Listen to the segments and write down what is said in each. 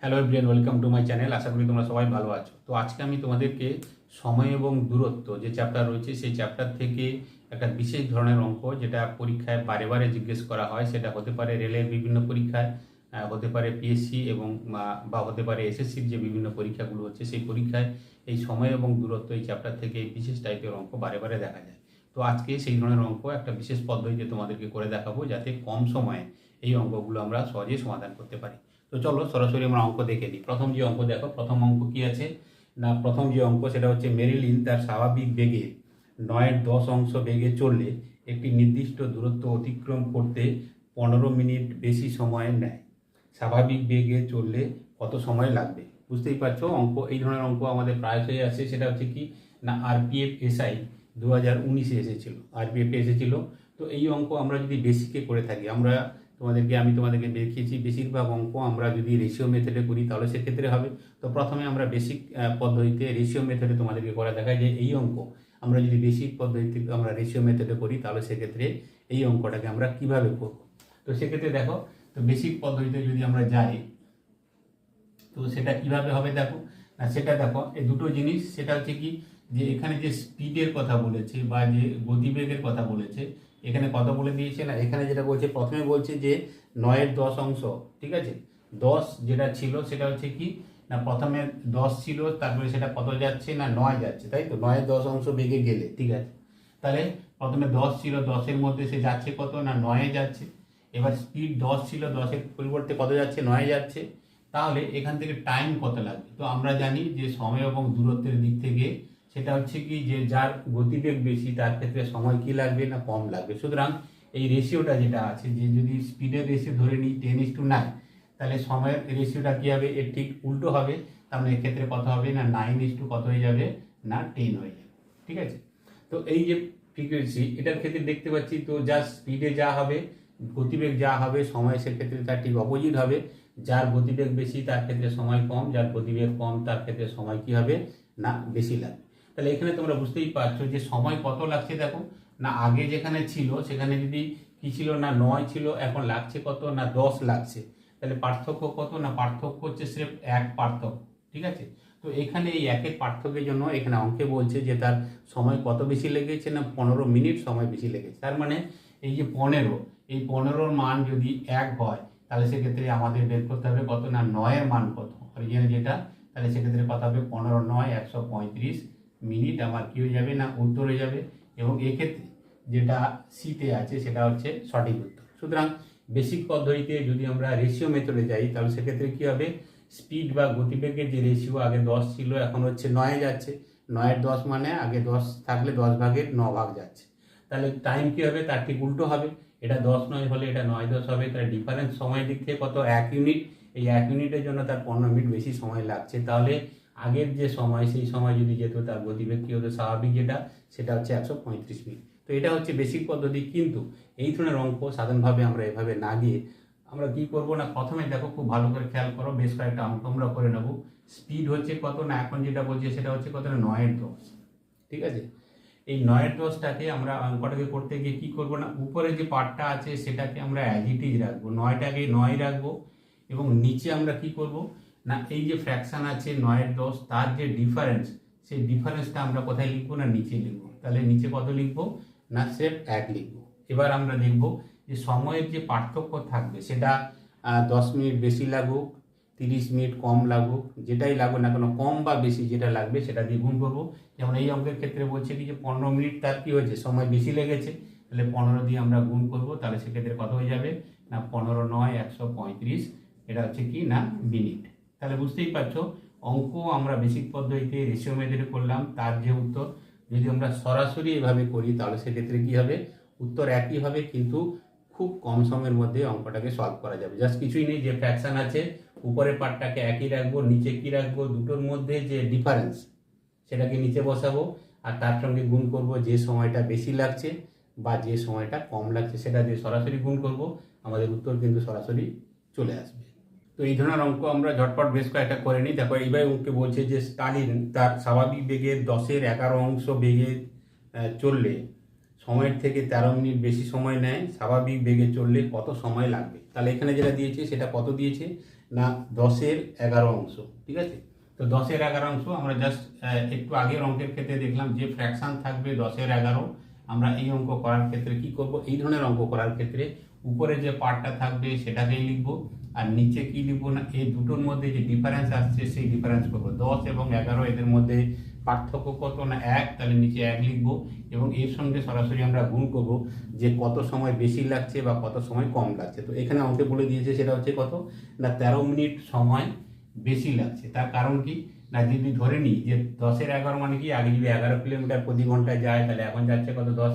Hello everyone welcome to my channel আশা করি তোমরা সবাই ভালো আছো। তো আজকে আমি তোমাদেরকে সময় এবং দূরত্ব যে চ্যাপ্টার রয়েছে, সেই চ্যাপ্টার থেকে একটা বিশেষ ধরনের অঙ্ক যেটা পরীক্ষায় বারে বারে জিজ্ঞেস করা হয়, সেটা হতে পারে রেলের বিভিন্ন পরীক্ষায় হতে পারে পিএসসি এবং, বা- হতে পারে এসএসসির যে বিভিন্ন পরীক্ষাগুলো হচ্ছে, সেই পরীক্ষায় এই সময় এবং দূরত্ব এই চ্যাপ্টার থেকে এই বিশেষ টাইপের অঙ্ক বারে বারে দেখা যায়। তো আজকে সেই ধরনের অঙ্ক একটা বিশেষ পদ্ধতিতে তোমাদেরকে করে দেখাবো, যাতে কম সময়ে এই অঙ্কগুলো আমরা সহজে সমাধান করতে পারি। তো চলো সরাসরি আমরা অঙ্ক দেখে নিই। প্রথম যে অঙ্ক দেখো, প্রথম অঙ্ক কি আছে? না, প্রথম যে অঙ্ক, সেটা হচ্ছে মেরিলিন তার স্বাভাবিক বেগে নয়ের দশ অংশ বেগে চললে একটি নির্দিষ্ট দূরত্ব অতিক্রম করতে পনেরো মিনিট বেশি সময় নেয়। স্বাভাবিক বেগে চললে কত সময় লাগবে? বুঝতেই পারছ? অঙ্ক, এই ধরনের অঙ্ক আমাদের প্রায়শই আছে। সেটা হচ্ছে কি? না, আরপিএফ এসআই দু হাজার উনিশে এসেছিল, আরপিএফ এসেছিল। তো এই অঙ্ক আমরা যদি বেসিকে করে থাকি, আমরা তোমাদেরকে, আমি তোমাদেরকে দেখিয়েছি, বেশিরভাগ অঙ্ক আমরা যদি রেশিও মেথডে করি তাহলে সেক্ষেত্রে হবে। তো প্রথমে আমরা বেসিক পদ্ধতিতে রেশিও মেথডে তোমাদেরকে করা দেখায় যে এই অঙ্ক, আমরা যদি বেসিক পদ্ধতিতে আমরা রেশিও মেথডে করি তাহলে সেক্ষেত্রে এই অঙ্কটাকে আমরা কীভাবে করব? তো সেক্ষেত্রে দেখো, তো বেসিক পদ্ধতিতে যদি আমরা যাই, তো সেটা কীভাবে হবে দেখো? না, সেটা দেখো, এই দুটো জিনিস, সেটা হচ্ছে কি, যে এখানে যে স্পিডের কথা বলেছে বা যে গতিবেগের কথা বলেছে এখানে কত বলে দিয়েছে না এখানে যেটা বলছে প্রথমে বলছে যে নয়ের দশ অংশ ঠিক আছে? দশ যেটা ছিল সেটা হচ্ছে কি? না প্রথমে দশ ছিল তারপরে সেটা কত যাচ্ছে? না নয় যাচ্ছে তাই তো? নয়ের দশ অংশ বেগে গেলে ঠিক আছে? তাহলে প্রথমে দশ ছিল দশের মধ্যে সে যাচ্ছে কত? না নয়ে যাচ্ছে। এবার স্পিড দশ ছিল দশের পরিবর্তে কত যাচ্ছে? নয়ে যাচ্ছে। তাহলে এখান থেকে টাইম কত লাগবে? তো আমরা জানি যে সময় এবং দূরত্বের দিক থেকে সেটা হচ্ছে কি যে যার গতিবেগ বেশি, তার ক্ষেত্রে সময় কি লাগবে না কম লাগবে? সুতরাং এই রেশিওটা যেটা আছে, যে যদি স্পিডের রেশিও ধরে নিই টেন ইস টু নাইন তাহলে সময়ের রেশিওটা কী হবে? এর ঠিক উল্টো হবে। তার মানে এক্ষেত্রে কত হবে না নাইন ইস টু কত হয়ে যাবে? না টেন হয়ে যাবে। ঠিক আছে? তো এই যে ফ্রিকোয়েন্সি এটার ক্ষেত্রে দেখতে পাচ্ছি তো যা স্পিডে যা হবে, গতিবেগ যা হবে সময় সেক্ষেত্রে তার ঠিক অপোজিট হবে। যার গতিবেগ বেশি, তার ক্ষেত্রে সময় কম, যার গতিবেগ কম, তার ক্ষেত্রে সময় কি হবে? না, বেশি লাগবে। তাহলে এখানে তোমরা বুঝতেই পারছ যে সময় কত লাগছে দেখো। না আগে যেখানে ছিল, সেখানে যদি কি ছিল, না নয় ছিল, এখন লাগছে কত, না দশ লাগছে। তাহলে পার্থক্য কত, না পার্থক্য হচ্ছে স্রেফ এক পার্থক্য, ঠিক আছে? তো এখানে এই একের পার্থক্যের জন্য এখানে অঙ্কে বলছে যে তার সময় কত বেশি লেগেছে, না পনেরো মিনিট সময় বেশি লেগেছে। তার মানে এই যে পনেরো, এই পনেরোর মান যদি এক হয়, তাহলে সেক্ষেত্রে আমাদের বের করতে হবে কত, না নয়ের মান কত? অরিজিনাল যেটা, তাহলে সেক্ষেত্রে কত হবে? পনেরো নয়, একশো পঁয়ত্রিশ মিনিট আমার কি হয়ে যাবে না উত্তর হয়ে যাবে এবং এক্ষেত্রে যেটা সিতে আছে সেটা হচ্ছে সঠিক উত্তর। সুতরাং বেসিক পদ্ধতিতে যদি আমরা রেশিও মেথডে যাই, তাহলে সেক্ষেত্রে কি হবে? স্পিড বা গতিবেগের যে রেশিও আগে দশ ছিল, এখন হচ্ছে নয়ে যাচ্ছে। নয়ের দশ মানে আগে দশ থাকলে দশ ভাগের ন ভাগ যাচ্ছে। তাহলে টাইম কি হবে? তার ঠিক উল্টো হবে। এটা দশ নয় হলে এটা নয় দশ হবে। তার ডিফারেন্স সময়ের দিক থেকে কত? এক ইউনিট এই এক ইউনিটের জন্য তার পনেরো মিনিট বেশি সময় লাগছে। তাহলে আগের যে সময়, সেই সময় যদি যেত, তার গতিবেগ কী হতো? স্বাভাবিক যেটা, সেটা হচ্ছে একশো পঁয়ত্রিশ মিনিট তো এটা হচ্ছে বেসিক পদ্ধতি, কিন্তু এই ধরনের অঙ্ক সাধারণভাবে আমরা এভাবে না গিয়ে আমরা কি করব না? প্রথমে দেখো, খুব ভালো করে খেয়াল করো, বেশ কয়েকটা অঙ্ক আমরা করে নেব। স্পিড হচ্ছে কত না? এখন যেটা বলছে, সেটা হচ্ছে কত না? নয়ের দশ। ঠিক আছে? এই নয়ের দশটাকে আমরা অঙ্কটাকে করতে গিয়ে কি করব না? উপরে যে পার্টটা আছে, সেটাকে আমরা অ্যাজ ইট ইজ রাখব। নয়টাকে নয় রাখব এবং নিচে আমরা কি করব? না, এই যে ফ্র্যাকশন আছে নয়ের দশ, তার যে ডিফারেন্স সেই ডিফারেন্সটা আমরা কোথায় লিখব না নিচে লিখব? তাহলে নিচে কত লিখব? না সেফ এক লিখব। এবার আমরা দেখব যে সময়ের যে পার্থক্য থাকবে, সেটা দশ মিনিট বেশি লাগুক, তিরিশ মিনিট কম লাগুক, যেটাই লাগুক না কেন, কম বা বেশি যেটা লাগবে, সেটা দিয়ে গুণ করব। যেমন এই অঙ্কের ক্ষেত্রে বলছে কি যে পনেরো মিনিট তার কী হয়েছে? সময় বেশি লেগেছে। তাহলে পনেরো দিয়ে আমরা গুণ করব, তাহলে সেক্ষেত্রে কত হয়ে যাবে? না, পনেরো নয়, একশো পঁয়ত্রিশ, এটা হচ্ছে কি? না, মিনিট। তাহলে বুঝতেই পারছ, অঙ্ক আমরা বেসিক পদ্ধতিতে রেশিও মেথডে করলাম, তার যে উত্তর, যদি আমরা সরাসরি এভাবে করি, তাহলে সেক্ষেত্রে কি হবে? উত্তর একই হবে, কিন্তু খুব কম সময়ের মধ্যে অঙ্কটাকে সলভ করা যাবে। জাস্ট কিছুই নেই, যে ফ্র্যাকশন আছে, উপরের পার্টটাকে একই রাখব, নিচে কি রাখব, দুটোর মধ্যে যে ডিফারেন্স সেটাকে নিচে বসাবো, আর তার সঙ্গে গুণ করব যে সময়টা বেশি লাগছে বা যে সময়টা কম লাগছে, সেটা দিয়ে সরাসরি গুণ করব, আমাদের উত্তর কিন্তু সরাসরি চলে আসবে। তো এই ধরনের অঙ্ক আমরা ঝটপট বেশ কয়েকটা করে নিই। তারপর এইবার অঙ্কে বলছে যে স্টালিন তার স্বাভাবিক বেগে দশের এগারো অংশ বেগে চললে সময়ের থেকে তেরো মিনিট বেশি সময় নেয়, স্বাভাবিক বেগে চললে কত সময় লাগবে? তাহলে এখানে যেটা দিয়েছে সেটা কত দিয়েছে? না, দশের এগারো অংশ, ঠিক আছে? তো দশের এগারো অংশ আমরা জাস্ট একটু আগের অঙ্কের ক্ষেত্রে দেখলাম যে ফ্র্যাকশন থাকবে দশের এগারো। আমরা এই অঙ্ক করার ক্ষেত্রে কি করব? এই ধরনের অঙ্ক করার ক্ষেত্রে উপরে যে পার্টটা থাকবে সেটাকেই লিখব। আর নিচে কি লিখব না, এই দুটোর মধ্যে যে ডিফারেন্স আসছে, সেই ডিফারেন্স করব। দশ এবং এগারো এদের মধ্যে পার্থক্য কত না এক, তাহলে নিচে এক লিখব এবং এর সঙ্গে সরাসরি আমরা গুণ করব যে কত সময় বেশি লাগছে বা কত সময় কম লাগছে। তো এখানে অঙ্কে বলে দিয়েছে সেটা হচ্ছে কত? না, তেরো মিনিট সময় বেশি লাগছে। তার কারণ কি? না, যদি ধরে নিই যে দশের এগারো মানে কি? আগে যদি এগারো কিলোমিটার প্রতি ঘন্টায় যায়, তাহলে এখন যাচ্ছে কত? দশ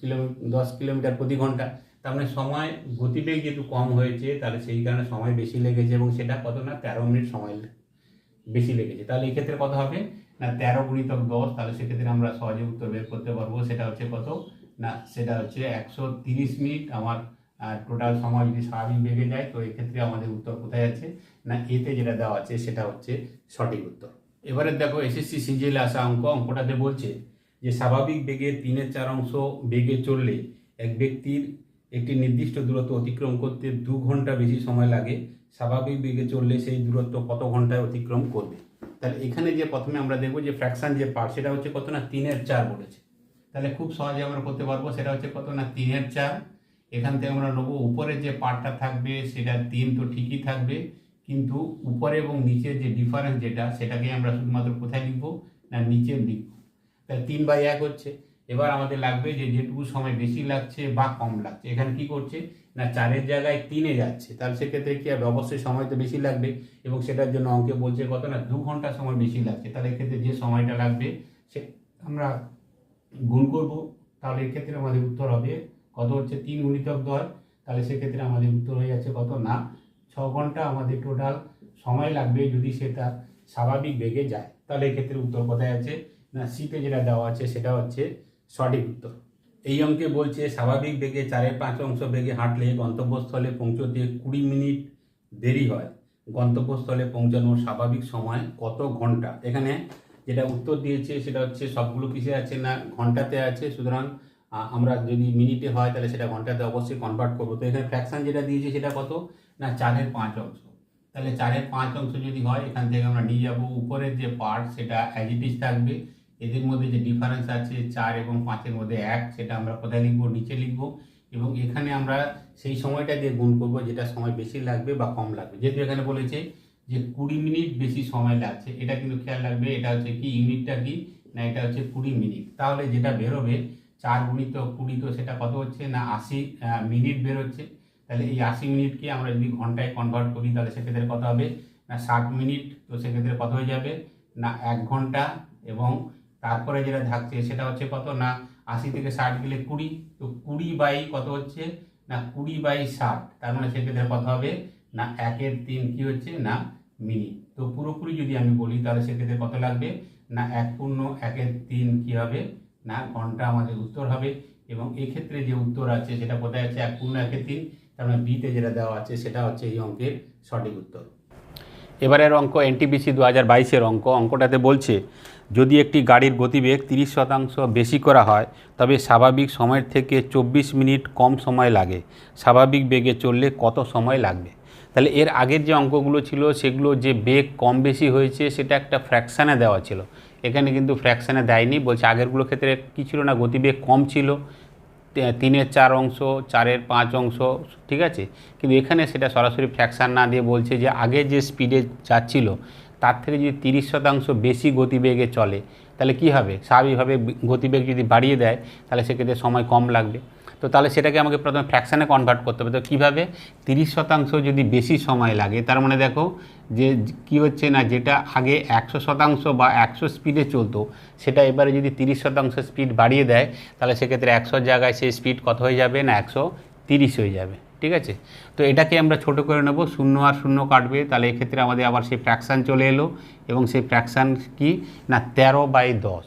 কিলোমিটার দশ কিলোমিটার প্রতি ঘণ্টা। তার মানে সময় গতিবেগ যেহেতু কম হয়েছে, তাহলে সেই কারণে সময় বেশি লেগেছে এবং সেটা কত না, তেরো মিনিট সময় বেশি লেগেছে। তাহলে এই ক্ষেত্রে কত হবে? না, তেরো গুণিতক দশ, তাহলে সেক্ষেত্রে আমরা সহজে উত্তর বের করতে পারব। সেটা হচ্ছে কত? না, সেটা হচ্ছে একশো তিরিশ মিনিট। আমার টোটাল সময় যদি স্বাভাবিক বেগে যায়, তো এক্ষেত্রে আমাদের উত্তর কোথায় আছে? না, এতে যেটা দেওয়া আছে, সেটা হচ্ছে সঠিক উত্তর। এবারে দেখো এসএসসি সিজিএলে আসা অঙ্ক, অঙ্কটাতে বলছে যে স্বাভাবিক বেগে তিনের চার অংশ বেগে চললে এক ব্যক্তির একটি নির্দিষ্ট দূরত্ব অতিক্রম করতে দু ঘণ্টা বেশি সময় লাগে। স্বাভাবিক বেগে চললে সেই দূরত্ব কত ঘন্টায় অতিক্রম করবে? তাহলে এখানে যে প্রথমে আমরা দেখব যে ফ্র্যাকশন যে পার্ট সেটা হচ্ছে কত না? তিনের চার বলেছে। তাহলে খুব সহজে আমরা করতে পারব, সেটা হচ্ছে কত না? তিনের চার। এখান থেকে আমরা নেব উপরে যে পার্টটা থাকবে, সেটা তিন তো ঠিকই থাকবে। কিন্তু উপরে এবং নিচের যে ডিফারেন্স যেটা, সেটাকে আমরা শুধুমাত্র কোথায় লিখব? না, নিচে লিখব। তাহলে তিন বাই এক হচ্ছে। এবার আমাদের লাগবে যে যেটুকু সময় বেশি লাগছে বা কম লাগছে। এখানে কি করছে? না, চারের জায়গায় তিনে যাচ্ছে। তাহলে সেক্ষেত্রে কি হবে? অবশ্যই সময় তো বেশি লাগবে এবং সেটার জন্য অঙ্কে বলছে কত না, দু ঘণ্টা সময় বেশি লাগছে। তাহলে এক্ষেত্রে যে সময়টা লাগবে সে আমরা গুণ করব। তাহলে এক্ষেত্রে আমাদের উত্তর হবে কত হচ্ছে? তিন গুণিতক দশ। তাহলে সেক্ষেত্রে আমাদের উত্তর হয়ে যাচ্ছে কত? না, ছ ঘণ্টা আমাদের টোটাল সময় লাগবে যদি সেটা স্বাভাবিক বেগে যায়। তাহলে এক্ষেত্রে উত্তর কোথায় আছে? না সিতে যেটা দেওয়া আছে সেটা হচ্ছে সঠিক উত্তর। এই অঙ্কে বলছে, স্বাভাবিক বেগে চারের পাঁচ অংশ বেগে হাঁটলে গন্তব্যস্থলে পৌঁছতে কুড়ি মিনিট দেরি হয়। গন্তব্যস্থলে পৌঁছানোর স্বাভাবিক সময় কত ঘণ্টা? এখানে যেটা উত্তর দিয়েছে সেটা হচ্ছে সবগুলো কিসে আছে না ঘন্টাতে আছে? সুতরাং আমরা যদি মিনিটে হয় তাহলে সেটা ঘন্টাতে অবশ্যই কনভার্ট করব। তো এখানে ফ্র্যাকশন যেটা দিয়েছে সেটা কত? না, চারের পাঁচ অংশ। তাহলে চারের পাঁচ অংশ যদি হয়, এখান থেকে আমরা নিয়ে যাব। উপরের যে পার্ট সেটা অ্যাজিটিস থাকবে। এদের মধ্যে যে ডিফারেন্স আছে চার এবং পাঁচের মধ্যে এক, সেটা আমরা কোথায় লিখব? নিচে লিখব। এবং এখানে আমরা সেই সময়টা দিয়ে গুণ করব যেটা সময় বেশি লাগবে বা কম লাগবে। যেহেতু এখানে বলেছে যে কুড়ি মিনিট বেশি সময় লাগছে, এটা কিন্তু খেয়াল রাখবে, এটা হচ্ছে কি, ইউনিটটা কি, না এটা হচ্ছে কুড়ি মিনিট। তাহলে যেটা বেরোবে, চার গুণিত কুড়ি তো সেটা কত হচ্ছে, না আশি মিনিট বেরোচ্ছে? তাহলে এই আশি মিনিটকে আমরা যদি ঘন্টায় কনভার্ট করি, তাহলে সেক্ষেত্রে কত হবে? না ষাট মিনিট, তো সেক্ষেত্রে কত হয়ে যাবে? না এক ঘণ্টা এবং তারপরে যেটা থাকছে সেটা হচ্ছে কত? না, আশি থেকে ষাট গেলে কুড়ি। তো কুড়ি বাই কত হচ্ছে? না, কুড়ি বাই ষাট। তার মানে সেক্ষেত্রে কত হবে? না, একের তিন কি হচ্ছে? না, মিনিট। তো পুরোপুরি যদি আমি বলি, তাহলে সেক্ষেত্রে কত লাগবে? না, এক পূর্ণ একের তিন কি হবে? না, ঘণ্টা আমাদের উত্তর হবে। এবং এক্ষেত্রে যে উত্তর আছে, সেটা কোথায় আছে? এক পূর্ণ একের তিন। তার মানে বিতে যেটা দেওয়া আছে, সেটা হচ্ছে এই অঙ্কের সঠিক উত্তর। এবারের অঙ্ক এনটিপিসি দু হাজার বাইশের অঙ্ক। অঙ্কটাতে বলছে যদি একটি গাড়ির গতিবেগ তিরিশ শতাংশ বেশি করা হয়, তবে স্বাভাবিক সময়ের থেকে চব্বিশ মিনিট কম সময় লাগে। স্বাভাবিক বেগে চললে কত সময় লাগবে? তাহলে এর আগের যে অঙ্কগুলো ছিল, সেগুলো যে বেগ কম বেশি হয়েছে, সেটা একটা ফ্র্যাকশানে দেওয়া ছিল। এখানে কিন্তু ফ্র্যাকশানে দেয়নি, বলছে আগেরগুলো ক্ষেত্রে কী ছিল না, গতিবেগ কম ছিল। তিনের চার অংশ, চারের পাঁচ অংশ, ঠিক আছে? কিন্তু এখানে সেটা সরাসরি ফ্র্যাকশান না দিয়ে বলছে যে আগে যে স্পিডে যাচ্ছিল তার থেকে যদি তিরিশ শতাংশ বেশি গতিবেগে চলে, তাহলে কি হবে? স্বাভাবিকভাবে গতিবেগ যদি বাড়িয়ে দেয়, তাহলে সেক্ষেত্রে সময় কম লাগবে। তো তাহলে সেটাকে আমাকে প্রথমে ফ্র্যাকশানে কনভার্ট করতে হবে। তো কীভাবে? তিরিশ শতাংশ যদি বেশি সময় লাগে, তার মানে দেখো যে কি হচ্ছে না, যেটা আগে একশো শতাংশ বা একশো স্পিডে চলতো, সেটা এবারে যদি তিরিশ শতাংশ স্পিড বাড়িয়ে দেয়, তাহলে সেক্ষেত্রে একশোর জায়গায় সেই স্পিড কত হয়ে যাবে না, একশো তিরিশ হয়ে যাবে। ঠিক আছে? তো এটাকে আমরা ছোট করে নেব, শূন্য আর শূন্য কাটবে। তাহলে এক্ষেত্রে আমাদের আবার সেই ফ্র্যাকশান চলে এলো এবং সেই ফ্র্যাকশান কি? না, তেরো বাই দশ।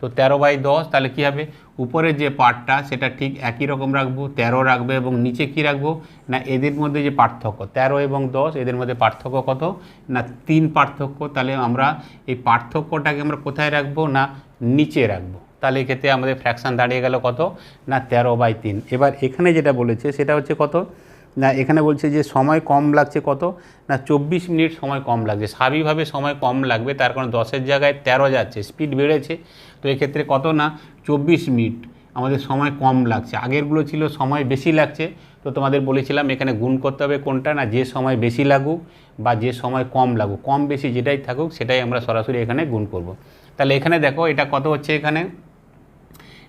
তো তেরো বাই দশ, তাহলে কী হবে? উপরের যে পার্টটা, সেটা ঠিক একই রকম রাখব। তেরো রাখবে এবং নিচে কি রাখব? না, এদের মধ্যে যে পার্থক্য, তেরো এবং দশ, এদের মধ্যে পার্থক্য কত? না, তিন পার্থক্য। তাহলে আমরা এই পার্থক্যটাকে আমরা কোথায় রাখব? না, নিচে রাখব। তাহলে এক্ষেত্রে আমাদের ফ্র্যাকশান দাঁড়িয়ে গেল কত? না, তেরো বাই তিন। এবার এখানে যেটা বলেছে, সেটা হচ্ছে কত? না, এখানে বলছে যে সময় কম লাগছে কত? না, চব্বিশ মিনিট সময় কম লাগছে। স্বাভাবিকভাবে সময় কম লাগবে, তার কারণ দশের জায়গায় তেরো যাচ্ছে স্পিড বেড়েছে। তো এক্ষেত্রে কত না? চব্বিশ মিনিট আমাদের সময় কম লাগছে। আগেরগুলো ছিল সময় বেশি লাগছে। তো তোমাদের বলেছিলাম এখানে গুণ করতে হবে কোনটা? না, যে সময় বেশি লাগুক বা যে সময় কম লাগুক। কম বেশি যেটাই থাকুক, সেটাই আমরা সরাসরি এখানে গুণ করব। তাহলে এখানে দেখো এটা কত হচ্ছে এখানে?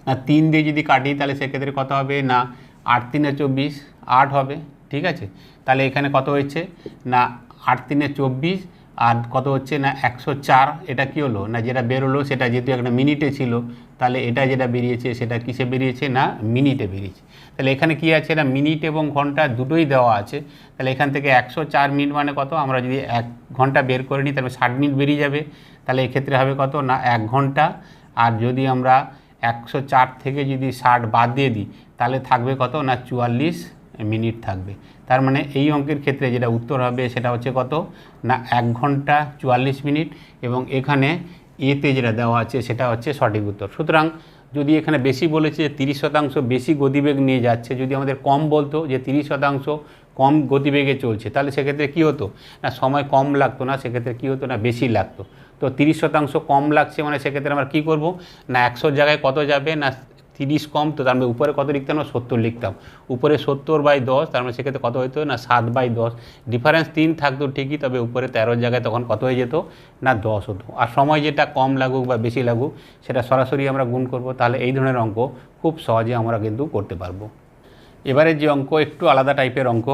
না, তিন দিয়ে যদি কাটি, তাহলে সেক্ষেত্রে কত হবে? না, আট তিনে চব্বিশ, আট হবে, ঠিক আছে? তাহলে এখানে কত হয়েছে? না, আট তিনে চব্বিশ, আর কত হচ্ছে? না, একশো চার, এটা কী হলো? না, যেটা বেরোলো, সেটা যেহেতু একটা মিনিটে ছিল, তাহলে এটা যেটা বেরিয়েছে, সেটা কিসে বেরিয়েছে? না, মিনিটে বেরিয়েছে। তাহলে এখানে কি আছে? না, মিনিট এবং ঘণ্টা দুটোই দেওয়া আছে। তাহলে এখান থেকে একশো চার মিনিট মানে কত? আমরা যদি এক ঘণ্টা বের করে নিই, তাহলে ষাট মিনিট বেরিয়ে যাবে। তাহলে এক্ষেত্রে হবে কত? না, এক ঘণ্টা। আর যদি আমরা একশো চার থেকে যদি ষাট বাদ দিয়ে দিই, তাহলে থাকবে কত না চুয়াল্লিশ মিনিট থাকবে। তার মানে এই অঙ্কের ক্ষেত্রে যেটা উত্তর হবে সেটা হচ্ছে কত? না, এক ঘণ্টা চুয়াল্লিশ মিনিট এবং এখানে এতে যেটা দেওয়া আছে সেটা হচ্ছে সঠিক উত্তর। সুতরাং যদি এখানে বেশি বলেছে তিরিশ শতাংশ বেশি গতিবেগ নিয়ে যাচ্ছে, যদি আমাদের কম বলতো যে তিরিশ শতাংশ কম গতিবেগে চলছে, তাহলে সেক্ষেত্রে কী হতো? না, সময় কম লাগতো না, সেক্ষেত্রে কী হতো না, বেশি লাগতো। তো তিরিশ শতাংশ কম লাগছে মানে সেক্ষেত্রে আমরা কী করব? না একশোর জায়গায় কত যাবে? না তিরিশ কম, তো তার মানে উপরে কত লিখতাম না সত্তর লিখতাম উপরে সত্তর বাই দশ, তার মানে সেক্ষেত্রে কত হতো না সাত বাই দশ। ডিফারেন্স তিন থাকতো ঠিকই, তবে উপরে তেরোর জায়গায় তখন কত হয়ে যেত? না দশ হতো। আর সময় যেটা কম লাগুক বা বেশি লাগুক, সেটা সরাসরি আমরা গুণ করব। তাহলে এই ধরনের অঙ্ক খুব সহজে আমরা কিন্তু করতে পারব। এবারে যে অঙ্ক একটু আলাদা টাইপের অঙ্ক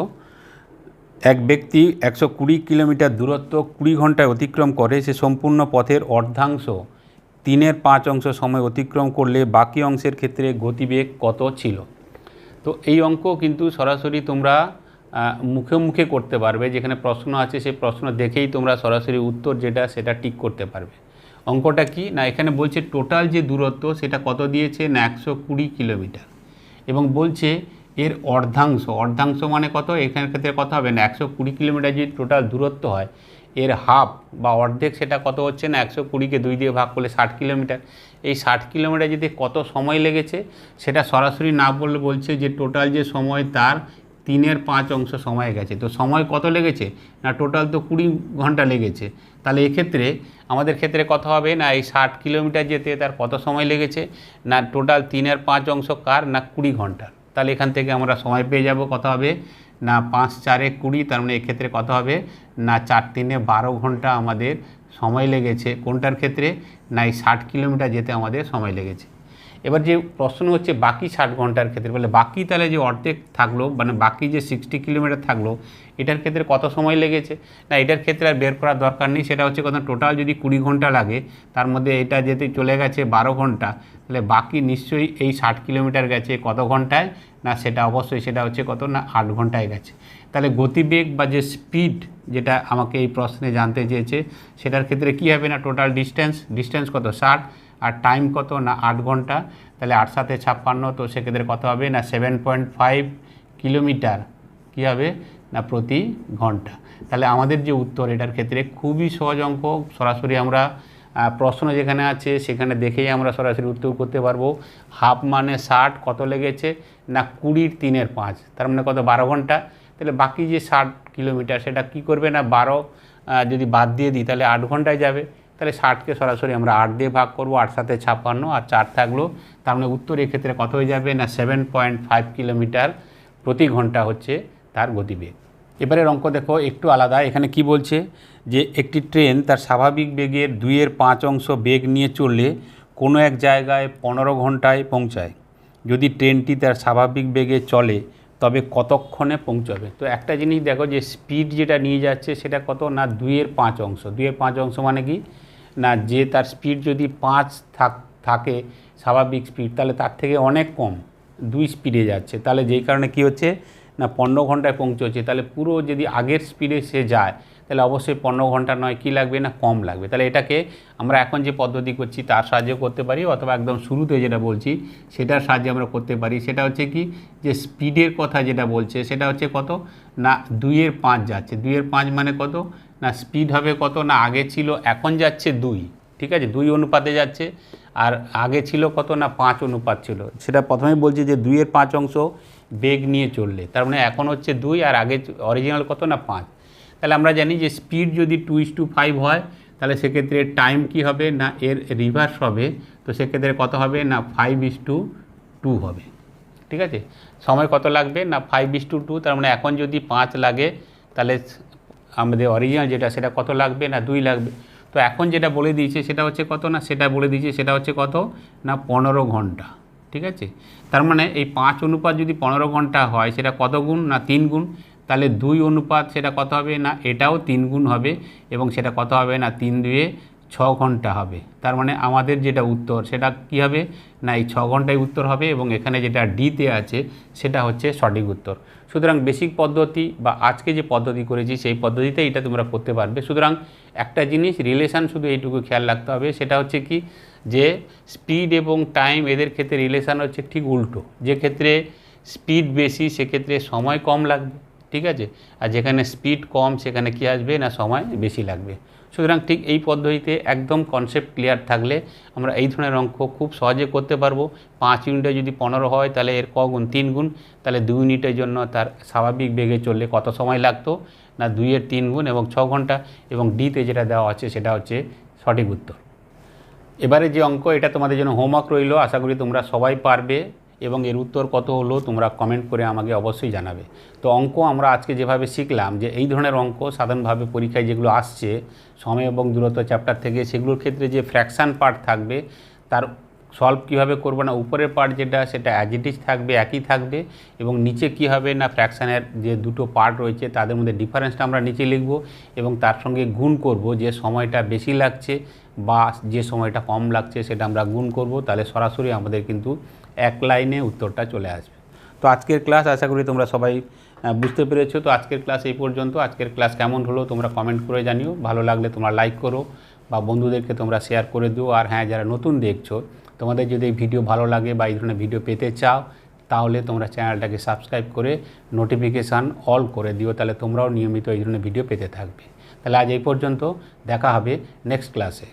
এক ব্যক্তি একশো কুড়ি কিলোমিটার দূরত্ব কুড়ি ঘন্টায় অতিক্রম করে, সে সম্পূর্ণ পথের অর্ধাংশ তিনের পাঁচ অংশ সময় অতিক্রম করলে বাকি অংশের ক্ষেত্রে গতিবেগ কত ছিল? তো এই অঙ্ক কিন্তু সরাসরি তোমরা মুখে মুখে করতে পারবে। যেখানে প্রশ্ন আছে সেই প্রশ্ন দেখেই তোমরা সরাসরি উত্তর যেটা, সেটা ঠিক করতে পারবে। অঙ্কটা কি? না, এখানে বলছে টোটাল যে দূরত্ব, সেটা কত দিয়েছে? না, একশো কুড়ি কিলোমিটার। এবং বলছে এর অর্ধাংশ অর্ধাংশ মানে কত? এখানের ক্ষেত্রে কথা হবে না? একশো কুড়ি কিলোমিটার যদি টোটাল দূরত্ব হয়, এর হাফ বা অর্ধেক সেটা কত হচ্ছে না? একশো কুড়িকে দুই দিয়ে ভাগ করলে ষাট কিলোমিটার। এই ষাট কিলোমিটার যদি কত সময় লেগেছে, সেটা সরাসরি না বললে বলছে যে টোটাল যে সময় তার তিনের পাঁচ অংশ সময় গেছে। তো সময় কত লেগেছে? না টোটাল তো কুড়ি ঘণ্টা লেগেছে। তাহলে এক্ষেত্রে আমাদের ক্ষেত্রে কথা হবে? না, এই ষাট কিলোমিটার যেতে তার কত সময় লেগেছে? না টোটাল তিনের পাঁচ অংশ কার? না, কুড়ি ঘণ্টা তাহলে এখান থেকে আমরা সময় পেয়ে যাব, কত হবে? না, পাঁচ, চারে কুড়ি, তার মানে এক্ষেত্রে কত হবে? না, চার, তিনে বারো ঘণ্টা আমাদের সময় লেগেছে। কোনটার ক্ষেত্রে? না, এই ষাট কিলোমিটার যেতে আমাদের সময় লেগেছে। এবার যে প্রশ্ন হচ্ছে বাকি ষাট ঘণ্টার ক্ষেত্রে বলে বাকি তাহলে যে অর্ধেক থাকল মানে বাকি যে সিক্সটি কিলোমিটার থাকল, এটার ক্ষেত্রে কত সময় লেগেছে? না, এটার ক্ষেত্রে আর বের করার দরকার নেই, সেটা হচ্ছে কত টোটাল যদি কুড়ি ঘণ্টা লাগে, তার মধ্যে এটা যেতে চলে গেছে বারো ঘণ্টা, তাহলে বাকি নিশ্চয়ই এই ষাট কিলোমিটার গেছে কত ঘন্টায়? না, সেটা অবশ্যই সেটা হচ্ছে কত? না, আট ঘন্টায় গেছে। তাহলে গতিবেগ বা যে স্পিড যেটা আমাকে এই প্রশ্নে জানতে চেয়েছে, সেটার ক্ষেত্রে কী হবে না? টোটাল ডিস্টেন্স ডিস্টেন্স কত? ষাট আর টাইম কত? না আট ঘণ্টা? তাহলে আট সাথে ছাপ্পান্ন, তো সেক্ষেত্রে কত হবে? না সেভেন পয়েন্ট ফাইভ কিলোমিটার কী হবে? না প্রতি ঘণ্টা। তাহলে আমাদের যে উত্তর, এটার ক্ষেত্রে খুবই সহজ অঙ্ক। সরাসরি আমরা প্রশ্ন যেখানে আছে, সেখানে দেখেই আমরা সরাসরি উত্তর করতে পারব। হাফ মানে ষাট, কত লেগেছে? না কুড়ির তিনের পাঁচ। তার মানে কত? বারো ঘণ্টা। তাহলে বাকি যে ষাট কিলোমিটার সেটা কি করবে? না বারো যদি বাদ দিয়ে দিই, তাহলে আট ঘন্টায় যাবে। তাহলে ষাটকে সরাসরি আমরা আট দিয়ে ভাগ করব, আট সাথে ছাপ্পান্ন আর চার থাকল। তার মানে উত্তর এক্ষেত্রে কত হয়ে যাবে? না সেভেন পয়েন্ট ফাইভ কিলোমিটার প্রতি ঘণ্টা হচ্ছে তার গতিবেগ। এবারের অঙ্ক দেখো, একটু আলাদা। এখানে কি বলছে? যে একটি ট্রেন তার স্বাভাবিক বেগের দুইয়ের পাঁচ অংশ বেগ নিয়ে চললে কোনো এক জায়গায় পনেরো ঘন্টায় পৌঁছায়। যদি ট্রেনটি তার স্বাভাবিক বেগে চলে, তবে কতক্ষণে পৌঁছাবে? তো একটা জিনিস দেখো, যে স্পিড যেটা নিয়ে যাচ্ছে সেটা কত? না, দুইয়ের পাঁচ অংশ। দুইয়ের পাঁচ অংশ মানে কি? না, যে তার স্পিড যদি পাঁচ থাক, থাকে, স্বাভাবিক স্পিড তাহলে তার থেকে অনেক কম, দুই স্পিডে যাচ্ছে। তাহলে যেই কারণে কি হচ্ছে? না, পনেরো ঘন্টায় পৌঁছচ্ছে। তাহলে পুরো যদি আগের স্পিডে সে যায়, তাহলে অবশ্যই পনেরো ঘণ্টা নয়, কী লাগবে না? কম লাগবে। তাহলে এটাকে আমরা এখন যে পদ্ধতি করছি, তার সাহায্যে করতে পারি, অথবা একদম শুরুতে যেটা বলছি, সেটার সাহায্যে আমরা করতে পারি। সেটা হচ্ছে কি? যে স্পিডের কথা যেটা বলছে, সেটা হচ্ছে কত? না, দুইয়ের পাঁচ যাচ্ছে। দুইয়ের পাঁচ মানে কত? না স্পিড হবে কত, না আগে ছিল, এখন যাচ্ছে দুই, ঠিক আছে? দুই অনুপাতে যাচ্ছে, আর আগে ছিল কত, না পাঁচ অনুপাত ছিল? সেটা প্রথমেই বলছি যে দুইয়ের পাঁচ অংশ বেগ নিয়ে চললে, তার মানে এখন হচ্ছে দুই আর আগে অরিজিনাল কত, না পাঁচ? তাহলে আমরা জানি যে স্পিড যদি টু ইস টু ফাইভ হয়, তাহলে সেক্ষেত্রে টাইম কি হবে? না এর রিভার্স হবে, তো সেক্ষেত্রে কত হবে? না ফাইভ ইস টু টু হবে, ঠিক আছে? সময় কত লাগবে? না ফাইভ ইস টু টু তার মানে এখন যদি পাঁচ লাগে, তাহলে আমাদের অরিজিনাল যেটা, সেটা কত লাগবে না দুই লাগবে? তো এখন যেটা বলে দিয়েছে সেটা হচ্ছে কত না, সেটা বলে দিয়েছে সেটা হচ্ছে কত না পনেরো ঘণ্টা, ঠিক আছে? তার মানে এই পাঁচ অনুপাত যদি পনেরো ঘণ্টা হয়, সেটা কত গুণ না তিন গুণ? তাহলে দুই অনুপাত সেটা কত হবে না, এটাও তিন গুণ হবে এবং সেটা কত হবে না তিন দুয়ে ছ ঘণ্টা হবে। তার মানে আমাদের যেটা উত্তর, সেটা কি হবে? না, এই ছ ঘন্টায় উত্তর হবে এবং এখানে যেটা ডিতে আছে, সেটা হচ্ছে সঠিক উত্তর। সুতরাং বেসিক পদ্ধতি বা আজকে যে পদ্ধতি করেছি, সেই পদ্ধতিতে এটা তোমরা করতে পারবে। সুতরাং একটা জিনিস রিলেশান শুধু এইটুকু খেয়াল রাখতে হবে, সেটা হচ্ছে কি? যে স্পিড এবং টাইম এদের ক্ষেত্রে রিলেশান হচ্ছে ঠিক উল্টো। যে ক্ষেত্রে স্পিড বেশি, সেক্ষেত্রে সময় কম লাগবে, ঠিক আছে? আর যেখানে স্পিড কম, সেখানে কি আসবে? না, সময় বেশি লাগবে। সুতরাং ঠিক এই পদ্ধতিতে একদম কনসেপ্ট ক্লিয়ার থাকলে আমরা এই ধরনের অঙ্ক খুব সহজে করতে পারব। পাঁচ ইউনিটে যদি পনেরো হয়, তাহলে এর ক গুণ তিন গুণ, তাহলে দুই ইউনিটের জন্য তার স্বাভাবিক বেগে চললে কত সময় লাগতো? না দুইয়ের তিন গুণ এবং ছ ঘণ্টা এবং ডিতে যেটা দেওয়া আছে সেটা হচ্ছে সঠিক উত্তর। এবারে যে অঙ্ক, এটা তোমাদের জন্য হোমওয়ার্ক রইল। আশা করি তোমরা সবাই পারবে। এবং এর উত্তর কত হলো তোমরা কমেন্ট করে আমাকে অবশ্যই জানাবে। তো অঙ্ক আমরা আজকে যেভাবে শিখলাম যে এই ধরনের অঙ্ক সাধারণভাবে পরীক্ষায় যেগুলো আসছে, সময় এবং দূরত্ব চ্যাপ্টার থেকে সেগুলোর ক্ষেত্রে যে ফ্র্যাকশান পার্ট থাকবে, তার সলভ কীভাবে করব না, উপরের পার্ট যেটা, সেটা অ্যাজিটিস থাকবে, একই থাকবে এবং নিচে কি হবে না ফ্র্যাকশানের যে দুটো পার্ট রয়েছে, তাদের মধ্যে ডিফারেন্সটা আমরা নিচে লিখব এবং তার সঙ্গে গুণ করব যে সময়টা বেশি লাগছে বা যে সময়টা কম লাগছে সেটা আমরা গুণ করব, তাহলে সরাসরি আমাদের কিন্তু এক লাইনে উত্তরটা চলে আসবে। তো আজকের ক্লাস আশা করি তোমরা সবাই বুঝতে পেরেছ। তো আজকের ক্লাস এই পর্যন্ত। আজকের ক্লাস কেমন হলো তোমরা কমেন্ট করে জানিও। ভালো লাগলে তোমরা লাইক করো বা বন্ধুদেরকে তোমরা শেয়ার করে দিও। আর হ্যাঁ যারা নতুন দেখছ তোমাদের যদি এই ভিডিও ভালো লাগে বা এই ধরনের ভিডিও পেতে চাও, তাহলে তোমরা চ্যানেলটাকে সাবস্ক্রাইব করে নোটিফিকেশান অল করে দিও, তাহলে তোমরাও নিয়মিত এই ধরনের ভিডিও পেতে থাকবে। তাহলে আজ এই পর্যন্ত দেখা হবে নেক্সট ক্লাসে।